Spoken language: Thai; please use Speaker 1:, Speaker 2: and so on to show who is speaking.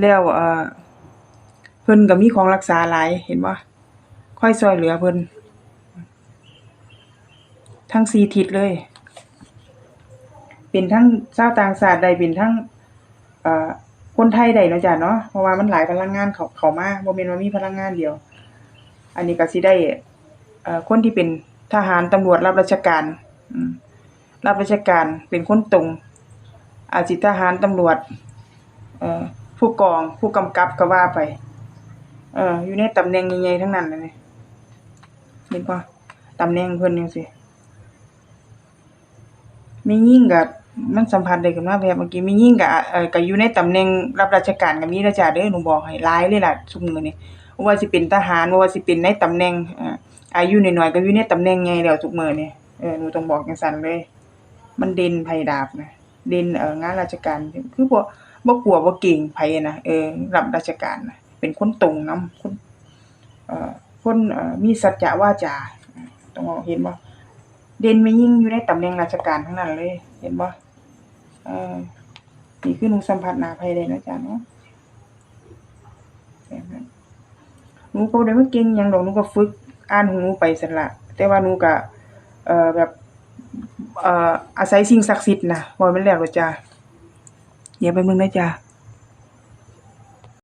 Speaker 1: แล้วเอ่อเพิ่นก็มีของรักษาหลายเห็นบ่ค่อยช่วยเหลือเพิ่นทั้งสี่ทิศเลย เป็นทั้งชาวต่างชาติได้เป็นทั้งเอ่อคนไทยได้เนาะจ้ะเนาะเพราะว่ามันหลายพลังงานเขาเขามาบ่แม่นว่ามีพลังงานเดียว อันนี้ก็สิได้เอ่อคนที่เป็นทหารตำรวจรับราชการอืรับราชการเป็นคนตรง อาจสิทหารตำรวจ เออผู้กองผู้กำกับก็ว่าไป เออ อยู่ในตำแหน่งใหญ่ๆทั้งนั้นเลยนี่เห็นบ่ตำแหน่งเพิ่นจังซี่มียิ่งก็มันสัมผัสได้ขึ้นมาแบบเมื่อกี้มียิ่งก็เออก็อยู่ในตำแหน่งรับราชการก็มีเด้อจ้าเด้อหนูบอกให้หลายเลยล่ะซุมื้อนี่ว่าสิเป็นทหารว่าสิเป็นในตำแหน่งอ่ออายุน้อยๆก็อยู่ในตำแหน่งใหญ่แล้วทุกมื้อนี้เออหนูต้องบอกจังซั่นเลย มันเด่นไผดาบนะเด่นเอองานราชการคือบ่ บ่กลัวบ่เกรงไผนะเออรับราชการนะเป็นคนตรงนำคนเอ่อคนเอ่อมีสัจจะวาจาต้องบอกเห็นบ่เด่นไม่ยิ่งอยู่ในตำแหน่งราชการทั้งนั้นเลย เห็นบ่เออนี่คือหนูสัมผัสหน้าไผได้นะจ๊ะเนาะหนูก็ได้มาเก่งยังดอกหนูก็ฝึกอ่านของหนูไปซั่นละแต่ว่าหนูก็เอ่อแบบเอ่ออาศัยสิ่งศักดิ์สิทธิ์นะบ่แม่นแล้วจ้ะ เดี๋ยวแป๊บนึงนะจ๊ะ